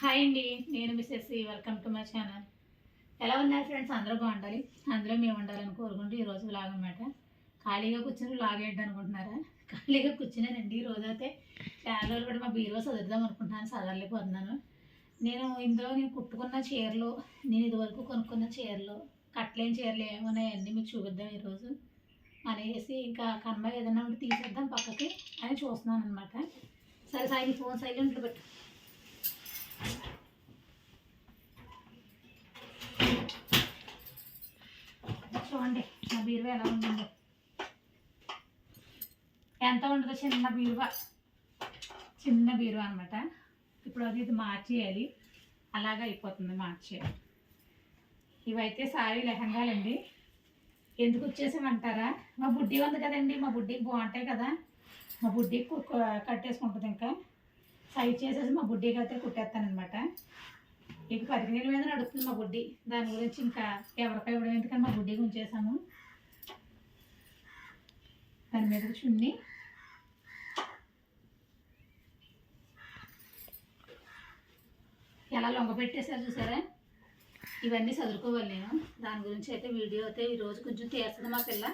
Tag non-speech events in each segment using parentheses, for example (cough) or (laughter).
Hi అండి నేను Mrs welcome to my channel ఎలా ఉన్నారు ఫ్రెండ్స్ అందరూ బాగుండాలి. అందులో మేము ఉండాలని కోరుకుంటూ ఈరోజు వ్లాగ్ అనమాట ఖాళీగా కూర్చుని వ్లాగ్ ఏంటి అనుకుంటున్నారా? ఖాళీగా కూర్చున్నానండి ఈ రోజు అయితే చాలా రోజులు కూడా మా బీరువా చదువుదాం అనుకుంటున్నాను చదవలేకపోతున్నాను. నేను ఇందులో నేను కుట్టుకున్న చీరలు నేను ఇదివరకు కొనుక్కున్న చీరలు కట్టలేని చీరలు ఏమున్నాయి అన్నీ మీకు చూపిద్దాం ఈరోజు అనేసి ఇంకా కన్మ ఏదైనా ఉంటే తీసేద్దాం పక్కకి అని చూస్తున్నాను అనమాట సరే సాయి ఫోన్ సైలెంట్లో పెట్టు చూడండి నా బీరువా ఎలా ఉంటుందో ఎంత ఉండదో చిన్న బీరువా. చిన్న బీరువా అనమాట ఇప్పుడు అది ఇది మార్చేయాలి. అలాగా అయిపోతుంది మార్చేయాలి ఇవైతే సారీ లెహంగాలండి. ఎందుకు వచ్చేసామంటారా? మా బుడ్డి ఉంది కదండి మా బుడ్డికి బాగుంటాయి కదా. మా బుడ్డికి కు- కట్టేసుకుంటుంది ఇంకా. సైజ్ చేసేసి మా బుడ్డికి అయితే కుట్టేస్తానమాట ఇక పదిహేను మీద నడుస్తుంది మా బుడ్డి. దాని గురించి ఇంకా ఎవరిపై ఇవ్వడం ఎందుకని మా బుడ్డికి ఉంచేసాము. దాని మీద చున్ని. ఎలా లొంగ పెట్టేసారు చూసారా? ఇవన్నీ చదువుకోవాలి నేను. దాని గురించి అయితే వీడియో అయితే ఈరోజు కొంచెం తీస్తుంది మా పిల్ల.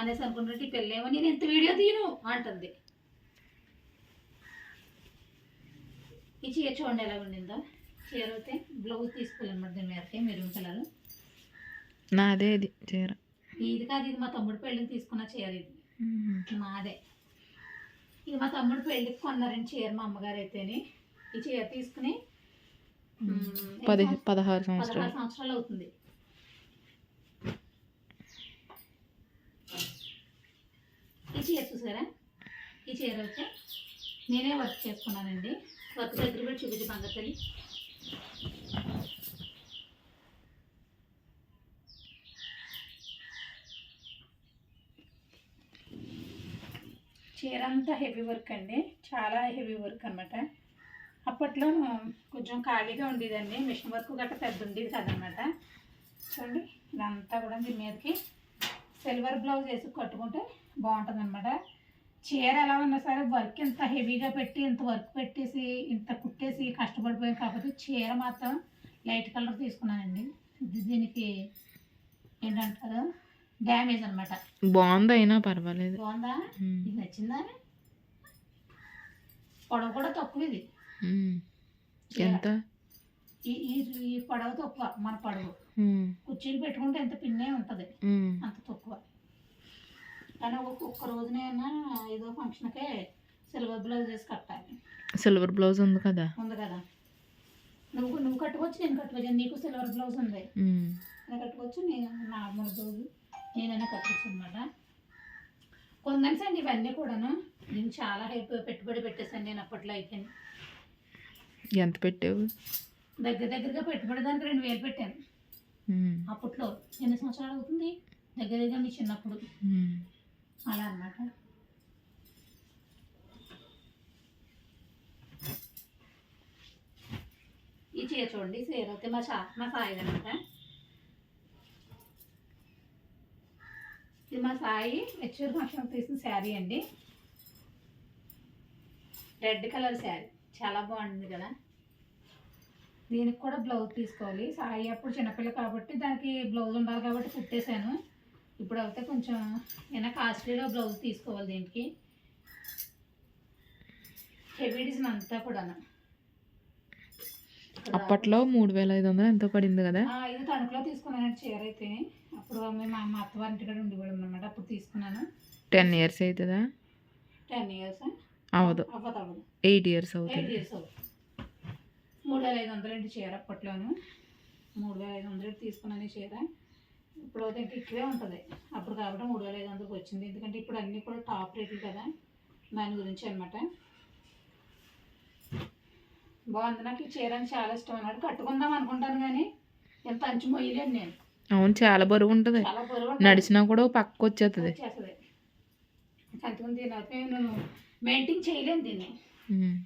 అనేసి అనుకుంటుంటే ఈ పిల్ల ఏమో నేను ఎంత వీడియో తీయను? అంటుంది. ఈ చీర చూడండి ఎలా ఉండిందో. చీర అయితే బ్లౌజ్ తీసుకోవాలన్నమాట దీని మీదకి మెరూన్ కలర్. నాదే ఇది చీర. ఇది కాదు ఇది మా తమ్ముడు పెళ్ళికి తీసుకున్న చీర ఇది. మాదే ఇది మా తమ్ముడు పెళ్ళికి కొన్నారండి చీర మా అమ్మగారు అయితేని ఈ చీర తీసుకుని పది పదహారు సంవత్సరాలు? సంవత్సరాలు అవుతుంది. ఈ చీర చూసారా? ఈ చీర అయితే నేనే వర్క్ చేసుకున్నానండి. వర్క్ దగ్గర కూడా చూపించి పంగతల్లి చీర అంతా హెవీ వర్క్ అండి. చాలా హెవీ వర్క్ అనమాట అప్పట్లో కొంచెం ఖాళీగా ఉండేదండి. మిషన్ వర్క్ గట్రా పెద్ద ఉండేది కదనమాట చూడండి ఇదంతా కూడా దీని మీదకి సిల్వర్ బ్లౌజ్ వేసి కట్టుకుంటే బాగుంటుంది అనమాట చీర ఎలా ఉన్నా సరే వర్క్ ఇంత హెవీగా పెట్టి ఇంత వర్క్ పెట్టేసి ఇంత కుట్టేసి కష్టపడిపోయాం కాకపోతే చీర మాత్రం లైట్ కలర్ తీసుకున్నానండి. ఇది దీనికి ఏంటంటారు? డ్యామేజ్ అనమాట బాగుంది అయినా పర్వాలేదు. బాగుందా. ఇది నచ్చిందా? పొడవు కూడా తక్కువ ఇది. ఎంత? ఈ పొడవు తక్కువ మన పొడవు. కుర్చీలు పెట్టుకుంటే ఎంత పిన్నే ఉంటుంది. అంత తక్కువ. కానీ ఒక్క ఒక్క రోజునైనా ఏదో ఫంక్షన్కే సిల్వర్ బ్లౌజ్ వేసి కట్టాలి. సిల్వర్ బ్లౌజ్ ఉంది కదా? ఉంది కదా? నువ్వు నువ్వు కట్టుకోవచ్చు నేను కట్టుకోవచ్చు. నీకు సిల్వర్ బ్లౌజ్ ఉంది. నేను కట్టుకోవచ్చు నేను నార్మల్ బ్లౌజ్. నేనైనా కట్టుకోవచ్చు అనమాట కొందని అండి ఇవన్నీ కూడాను. నేను చాలా హెల్ప్ పెట్టుబడి పెట్టేసాను నేను అప్పట్లో అయితే. ఎంత పెట్టావు? దగ్గర దగ్గరగా పెట్టుబడి దానికి రెండు వేలు పెట్టాను. అప్పట్లో ఎన్ని సంవత్సరాలు అవుతుంది? దగ్గర దగ్గర మీ చిన్నప్పుడు. అలా అన్నమాట. ఈ చీర చూడండి చీర అయితే మా చా మా సాయి ఇది మా సాయి మెచ్యూర్ ఫంక్షన్ తీసిన శారీ అండి. Red colour sari. చాలా బాగుంది కదా. దీనికి కూడా బ్లౌజ్ తీసుకోవాలి. సాయి అప్పుడు చిన్నపిల్ల కాబట్టి దానికి బ్లౌజ్ ఉండాలి కాబట్టి కుట్టేశాను. ఇప్పుడు అయితే కొంచెం ఏమైనా కాస్ట్లీలో బ్లౌజ్ తీసుకోవాలి దీనికి. హెవీ డిజైన్ అంతా కూడా అప్పట్లో మూడు వేల ఐదు వందలు ఎంతో పడింది కదా. ఇది తణుకులో తీసుకున్నాను చీర అయితే. అప్పుడు మేము మా అత్తవారింటి కూడా ఉండేవాళ్ళం అనమాట అప్పుడు తీసుకున్నాను. టెన్ ఇయర్స్ అవుతుందా? Ten years? అవదు ఎయిట్ ఇయర్స్ అవుతుంది. మూడు వేల ఐదు వందలు అండి చీర అప్పట్లోను. మూడు వేల ఐదు వందలు తీసుకున్నాను ఈ చీర. ఇప్పుడు అయితే ఇంక ఎక్కువే ఉంటుంది. అప్పుడు కాబట్టి మూడు వేల ఐదు వందలకు వచ్చింది. ఎందుకంటే ఇప్పుడు అన్నీ కూడా టాప్ రేట్లు కదా. దాని గురించి అనమాట బాగుంది. నాకు ఈ చీర చాలా ఇష్టం. అన్నాడు కట్టుకుందాం అనుకుంటాను కానీ ఎంత అంచు మొయ్యలేను నేను. అవును చాలా బరువు ఉంటుంది. చాలా బరువు నడిచినా కూడా ఓ పక్కకు వచ్చేస్తుంది వచ్చేస్తుంది కట్టుకుని దీని అయితే నేను మెయింటైన్ చేయలేను దీన్ని. ఉమ్.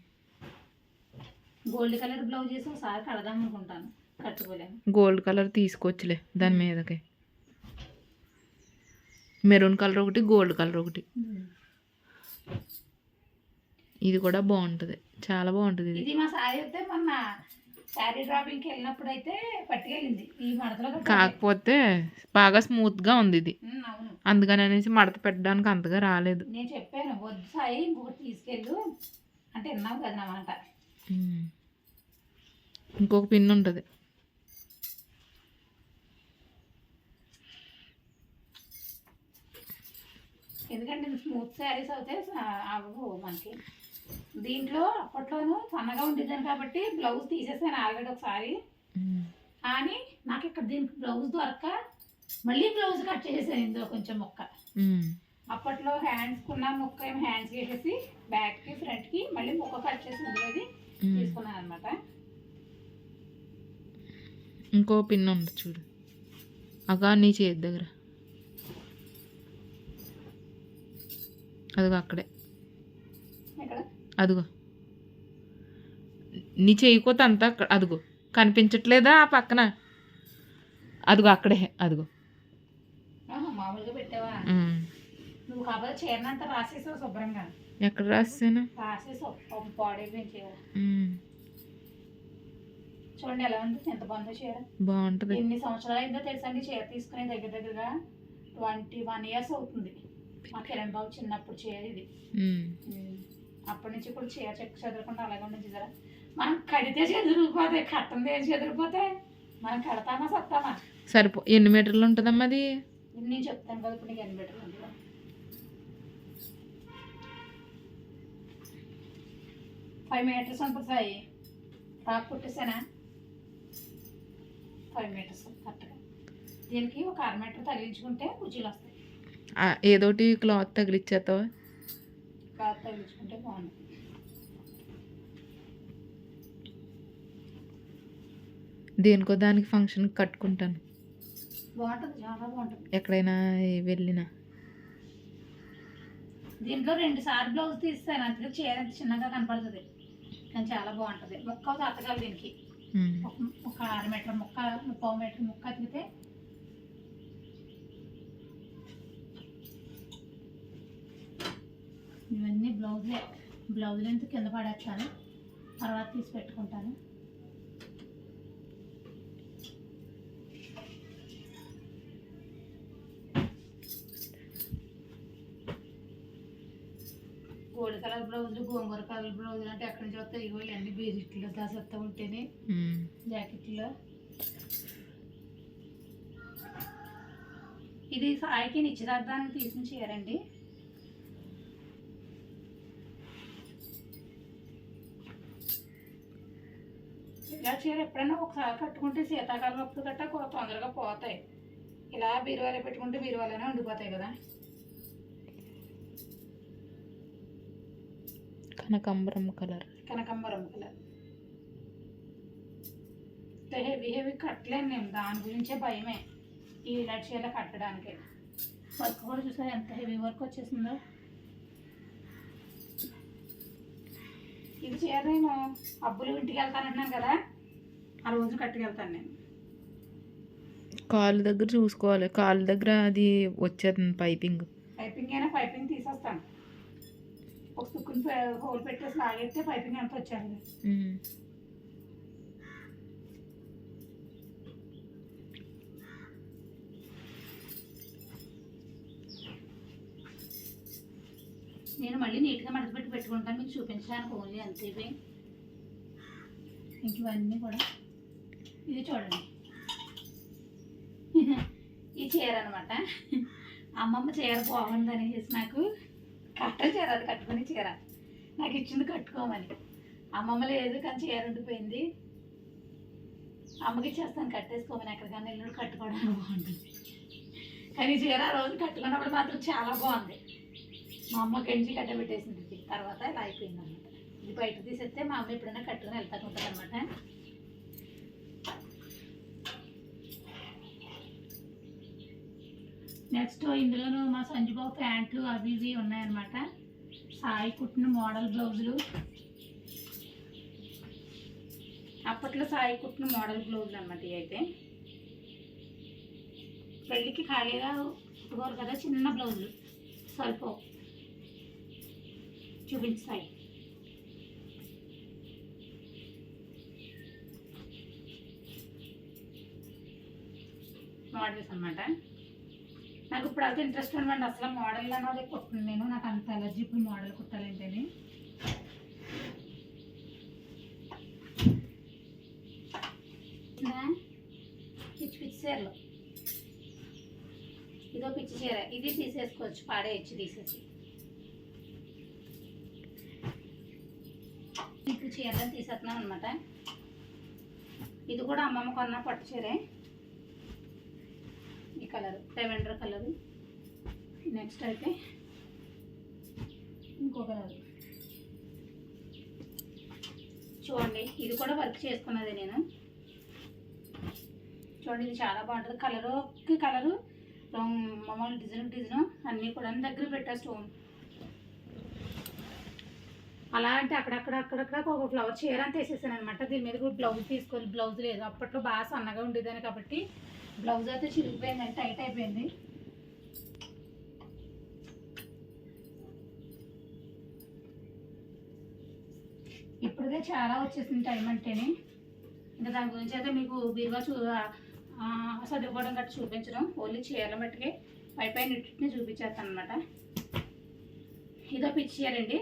గోల్డ్ కలర్ బ్లౌజ్ వేసి ఒకసారి కడదాం అనుకుంటాను. కట్టుకోలేను. గోల్డ్ కలర్ తీసుకోవచ్చులే దాని మీదకి. మెరూన్ కలర్ ఒకటి గోల్డ్ కలర్ ఒకటి. ఇది కూడా బాగుంటుంది. చాలా బాగుంటుంది ఇది. మా సారీ అయితే మొన్న శారీ డ్రాపింగ్కి వెళ్ళినప్పుడు అయితే పట్టుకెళ్ళింది. ఈ మడతలో. కాకపోతే బాగా స్మూత్గా ఉంది ఇది. అందుకని అనేసి మడత పెట్టడానికి అంతగా రాలేదు. నేను చెప్పాను వద్దు సాయి ఇంకొకటి తీసుకెళ్ళు. అంటే విన్నావు కదా నా మాట. ఇంకొక పిన్ ఉంటుంది. ఎందుకంటే స్మూత్ శారీస్ అయితే స- అవ్వవు మనకి. దీంట్లో అప్పట్లోనూ సన్నగా ఉండేదాన్ని కాబట్టి బ్లౌజ్ తీసేసాను ఆల్రెడీ ఒకసారి. కానీ నాకు ఇక్కడ దీనికి బ్లౌజ్ దొరక్క మళ్ళీ బ్లౌజ్ కట్ చేసేసాను ఇందులో కొంచెం ముక్క. అప్పట్లో హ్యాండ్స్ కున్న ముక్క ఏమో హ్యాండ్స్ వేసేసి బ్యాక్కి ఫ్రంట్కి మళ్ళీ ముక్క కట్ చేసి ఇందులోది ఉమ్. తీసుకున్నాను అనమాట ఇంకో పిన్ ఉంది చూడు అగా నీ చేతి దగ్గర అదిగో అక్కడే అదిగో. నీ చేయకోతే అంతా అక్కడ అదిగో. కనిపించట్లేదా ఆ పక్కన? అదిగో అక్కడే. అదిగో. మామూలుగా పెట్టావా. నువ్వు కాకపోతే చీరనంతా రాసేసావు శుభ్రంగా. ఎక్కడ రాసాను రాసేసావు. పెంచేవా ఉమ్. చూడండి ఎలా ఉంది. ఎంత బాగుందో చీర. బాగుంటుంది. ఎన్ని సంవత్సరాలు అయిందో తెలుసా అండి చీర తీసుకునే దగ్గర దగ్గరగా? ట్వంటీ వన్ ఇయర్స్ అవుతుంది. మా కిరణ్ బాబు చిన్నప్పుడు చీర ఇది. అప్పటి నుంచి కూడా చీర చెక్ చదువుకుంటా అలాగే ఉంది చూసారా మనం కడితే చెదిరిపోతాయి కట్టంది ఏం చెదిరిపోతాయి. మనం కడతామా సత్తామా? సరిపో ఎన్ని మీటర్లు ఉంటుందమ్మా అది? నేను చెప్తాను కదా ఇప్పుడు నీకు ఎన్ని బెటర్ ఉంది ఫైవ్ మీటర్స్ ఉంటుంది. సాయి ఫ్రాక్ కుట్టేసానా ఫైవ్ మీటర్స్ కరెక్ట్గా దీనికి ఒక అర మీటర్ తగిలించుకుంటే కుర్చీలు వస్తాయి. ఏదోటి క్లాత్ తగిలిచ్చేస్తావా? తగిలించుకుంటే బాగుంటుంది దేనికో దానికి ఫంక్షన్ కట్టుకుంటాను. బాగుంటుంది చాలా బాగుంటుంది. ఎక్కడైనా వెళ్ళినా. దీంట్లో రెండు సార్లు బ్లౌజ్ తీస్తాను అందుకే చీర చిన్నగా కనపడుతుంది. కానీ చాలా బాగుంటుంది. ముక్క అతకాలి దీనికి ఒక అర మీటర్ ముక్క ముప్పై మీటర్ ముక్క అతికితే ఇవన్నీ బ్లౌజ్లే బ్లౌజ్ లెంత్ కింద పడేస్తాను. తర్వాత తీసి పెట్టుకుంటాను. గోల్డ్ కలర్ బ్లౌజులు గోంగూర కలర్ బ్లౌజులు అంటే ఎక్కడి నుంచి వస్తాయి ఇగో ఇవన్నీ బేజిక్లు దాసత్తా ఉంటేనే. జాకెట్లో. ఇది సాయికి నిశ్చితార్థానికి తీసిన చీరండి ఇలా చీర ఎప్పుడైనా ఒకసారి కట్టుకుంటే శీతాకాలం అప్పుడు గట్టా తొందరగా పోతాయి. ఇలా బీరువాలో పెట్టుకుంటే బీరువాలోనే ఉండిపోతాయి కదా. కనకాంబరం కలర్. కనకాంబరం కలర్. హెవీ హెవీ కట్టలేను నేను దాని గురించే భయమే. ఈ ఇలా చీర కట్టడానికి. వర్క్ కూడా చూసారు ఎంత హెవీ వర్క్ వచ్చేసిందో? ఇది చీర నేను అబ్బులు ఇంటికి వెళ్తానంటున్నాను కదా. ఆ రోజు కట్టుకెళ్తాను నేను. కాలు దగ్గర చూసుకోవాలి. కాలు దగ్గర అది వచ్చేస్తుంది పైపింగ్. పైపింగ్ అయినా పైపింగ్ తీసేస్తాను. ఒక తుక్కుని హోల్ పెట్టేసి లాగెడితే పైపింగ్ ఎంత వచ్చేది ఉమ్. నేను మళ్ళీ నీట్గా మడత పెట్టి పెట్టుకుంటాను. మీకు చూపించడానికి ఓన్లీ అంతే ఇవి. ఇంక ఇవన్నీ కూడా. ఇది చూడండి. (laughs) ఈ చీర అనమాట అమ్మమ్మ చీర బాగుంది అనేసి నాకు కట్టలు చీర అది కట్టుకుని చీర. నాకు ఇచ్చింది కట్టుకోమని. అమ్మమ్మ లేదు కానీ చీర ఉండిపోయింది. అమ్మకి ఇచ్చేస్తాను కట్టేసుకోమని ఎక్కడికైనా వెళ్ళినప్పుడు కట్టుకోవడానికి బాగుంటుంది. కానీ చీర ఆ రోజు కట్టుకున్నప్పుడు మాత్రం చాలా బాగుంది. మా అమ్మ గంజి కట్టబెట్టేసింది ఇది. తర్వాత ఇలా అయిపోయింది అనమాట ఇది బయట తీసేస్తే మా అమ్మ ఎప్పుడైనా కట్టుకుని వెళ్తా ఉంటుంది అనమాట నెక్స్ట్ ఇందులోనూ మా సంజుబాబు ప్యాంట్లు అవి ఇవి ఉన్నాయన్నమాట. సాయి కుట్టిన మోడల్ బ్లౌజులు. అప్పట్లో సాయి కుట్టిన మోడల్ బ్లౌజులు అనమాట ఇవి అయితే. పెళ్ళికి ఖాళీగా కుట్టుకోరు కదా చిన్న బ్లౌజులు. సరిపో చూపించాయి మోడల్స్ అనమాట నాకు ఇప్పుడు అయితే ఇంట్రెస్ట్ ఉందండి అసలు మోడల్ అనేది కుట్టాను నేను నాకు అంత ఎలర్జీ ఇప్పుడు మోడల్ కుట్టాలంటేనే. పిచ్చి పిచ్చి చీరలు. ఇదో పిచ్చి చీర. ఇది తీసేసుకోవచ్చు పాడేయచ్చు తీసేసి. ఇప్పుడు చీరలు తీసేస్తున్నాం అనమాట ఇది కూడా అమ్మమ్మ కొన్న పట్టు చీరే. ఈ కలర్ లెవెండర్ కలర్. నెక్స్ట్ అయితే ఇంకో కలర్. చూడండి ఇది కూడా వర్క్ చేసుకున్నది నేను. చూడండి ఇది చాలా బాగుంటుంది. కలరుకి కలరు మామూలు డిజైన్ డిజైన్ అన్నీ కూడా దగ్గర పెట్టా స్టోన్ అలా అంటే అక్కడక్కడ అక్కడక్కడ ఒక ఫ్లవర్ చీర అంత వేసేసాను అనమాట దీని మీద కూడా బ్లౌజ్ తీసుకొని బ్లౌజ్ లేదు. అప్పట్లో బాగా సన్నగా ఉండేదాన్ని కాబట్టి బ్లౌజ్ అయితే చిరిగిపోయింది టైట్ అయిపోయింది. ఇప్పుడుదే చాలా వచ్చేసింది టైం అంటేనే. ఇంకా దాని గురించి అయితే మీకు బీరువా చూ సర్దుకోవడం చదువుకోవడం గట్రా చూపించడం. ఓన్లీ చీరల మట్టుకే పై పైన ఇట్టిని చూపించేస్తాను అనమాట ఇదో పిచ్చి చీరండి.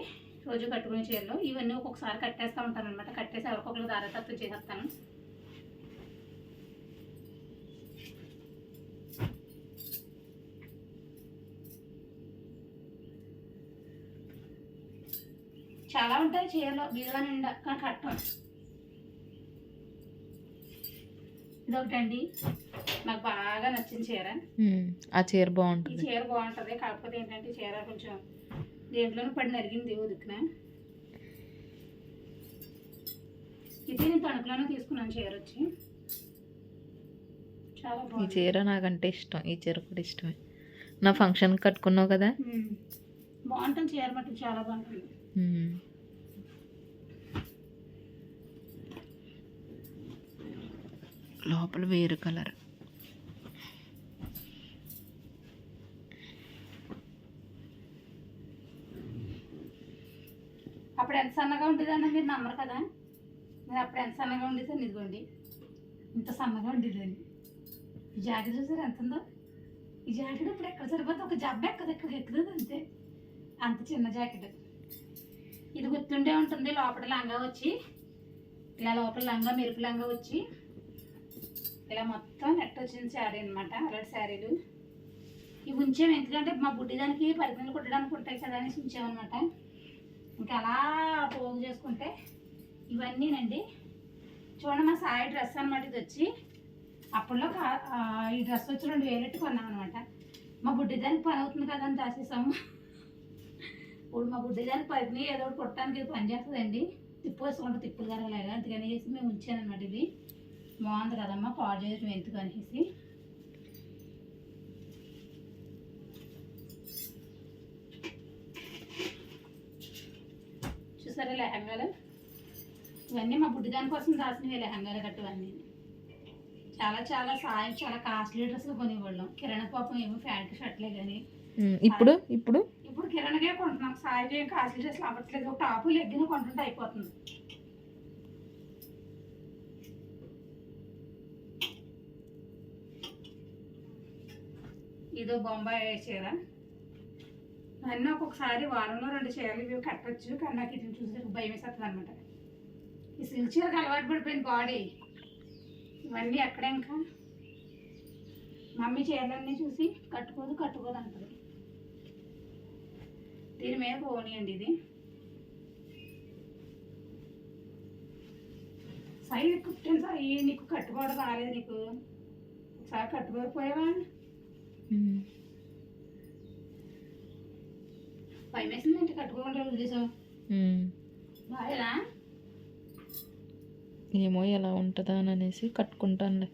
రోజు కట్టుకునే చీరలు. ఇవన్నీ ఒక్కొక్కసారి కట్టేస్తూ ఉంటాను అనమాట కట్టేసి ఎవరికొకరు దారతత్వం చేసేస్తాను చాలా ఉంటాయి చీరలు బీరువా నిండా కట్టం ఇదొకటండి. నాకు బాగా నచ్చిన చీర. ఆ చీర ఈ బాగుంటుంది చీర బాగుంటుంది. కాకపోతే ఏంటంటే ఈ చీర కొంచెం దేంట్లోనూ పడి నరిగింది ఉదికిన. ఇది నేను తణుకులోనే తీసుకున్నాను చీర వచ్చి చాలా ఈ చీర నాకంటే ఇష్టం. ఈ చీర కూడా ఇష్టమే. నా ఫంక్షన్ కట్టుకున్నావు కదా. బాగుంటుంది చీర మటుకు చాలా బాగుంటుంది. లోపల వేరు కలర్. అప్పుడు ఎంత సన్నగా ఉండేదన్న మీరు నమ్మరు కదా? నేను అప్పుడు ఎంత సన్నగా ఉండేదాన్ని ఇదిగోండి. ఇంత సన్నగా ఉండేదండి ఈ జాకెట్ చూసారు ఎంత ఉందో? ఈ జాకెట్ ఇప్పుడు ఎక్కడ సరిపోతే ఒక జబ్బ ఎక్కదు ఎక్కడ ఎక్కుతుంది అంతే. అంత చిన్న జాకెట్. ఇది గుర్తుండే ఉంటుంది లోపల లంగా వచ్చి ఇలా లోపల లంగా మెరుపు లంగా వచ్చి. ఇలా మొత్తం నెట్ వచ్చిన శారీ అనమాట అలాంటి శారీలు. ఇవి ఉంచాము ఎందుకంటే మా బుడ్డిదానికి పరిమితులు కుట్టడానికి ఉంటాయి కదా అనేసి ఉంచామన్నమాట ఇంకా అలా పోగు చేసుకుంటే ఇవన్నీనండి. చూడండి మా సాయి డ్రెస్ అనమాట ఇది వచ్చి. అప్పట్లో ఈ డ్రెస్ వచ్చి రెండు వేలెట్టు కొన్నాం అనమాట మా బుడ్డిదానికి పని అవుతుంది కదా అని దాసేసాము ఇప్పుడు మా బుడ్డిదానికి పరిని ఏదో ఒకటి కుట్టడానికి ఇది పని చేస్తుందండి. తిప్పు వేసుకుంటే తిప్పులు కరగలేగా అందుకని చేసి మేము ఉంచానమాట ఇది బాగుంది కదమ్మా పాడు చేయడం ఎందుకు అనేసి. చూసారా లెహంగాలు? ఇవన్నీ మా బుడ్డి దాని కోసం దాచినవి లెహంగాలు కట్టువన్నీ చాలా చాలా సాయం చాలా కాస్ట్లీ డ్రెస్సులు కొనేవాళ్ళం కిరణ్ పాపం ఏమో ప్యాంట్ షర్ట్లే కానీ ఇప్పుడు? ఇప్పుడు? ఇప్పుడు కిరణ్గే కొంటున్నాం. సాయి కాస్ట్లీ డ్రెస్సులు అవ్వట్లేదు. టాపు లెగ్గిన కొంటుంటే అయిపోతుంది. ఇదో బొంబాయి చీర. అన్నీ ఒక్కొక్కసారి వారంలో రెండు చీరలు ఇవి కట్టచ్చు కానీ నాకు ఇటు చూసి భయం వేసేస్తుంది అనమాట ఈ సిల్ చీరకు అలవాటు పడిపోయింది బాడీ. ఇవన్నీ ఎక్కడ ఇంకా? మమ్మీ చీరలన్నీ చూసి కట్టుకోదు కట్టుకోదు అంటది. దీని మీద పోనీయండి ఇది. సైజ్ కుట్టాను సార్ నీకు కట్టుకోవడం రాలేదు నీకు. ఒకసారి కట్టుకోకపోయావా? ఉమ్, భయం వేసిందంటే కట్టుకోకుండా ఉమ్. బాగా ఏమో ఎలా ఉంటుందా అని అనేసి కట్టుకుంటానులే.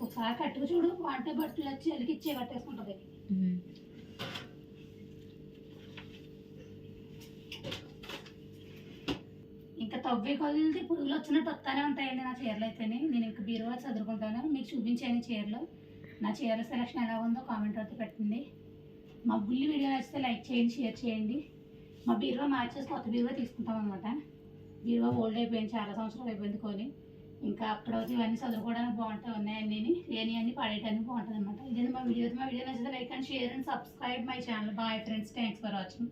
ఒకసారి కట్టుకు చూడు వంట బట్టలు వచ్చి ఎలికిచ్చే కట్టేసుకుంటుంది. ఇంకా తవ్వే కొద్ది పురుగులు వచ్చినట్టు వస్తానే ఉంటాయండి నా చీరలు అయితేనే. నేను ఇంకా బీరువా చదువుకుంటాను మీకు చూపించాను చీరలు. నా చీర సెలక్షన్ ఎలా ఉందో కామెంట్ అయితే పెట్టండి. మా బుల్లి వీడియో నచ్చితే లైక్ చేయండి షేర్ చేయండి. మా బీరువా మార్చేసి కొత్త బీరువా తీసుకుంటాం అనమాట బీరువా ఓల్డ్ అయిపోయింది చాలా సంవత్సరాలు అయిపోయింది కొని. ఇంకా అప్పుడైతే ఇవన్నీ చదువుకోవడానికి బాగుంటాయి ఉన్నాయన్నీ లేని అన్ని పడేయడానికి బాగుంటుంది అనమాట ఇదే మా వీడియో. మా వీడియో నచ్చితే like and share and subscribe my channel bye friends thanks for watching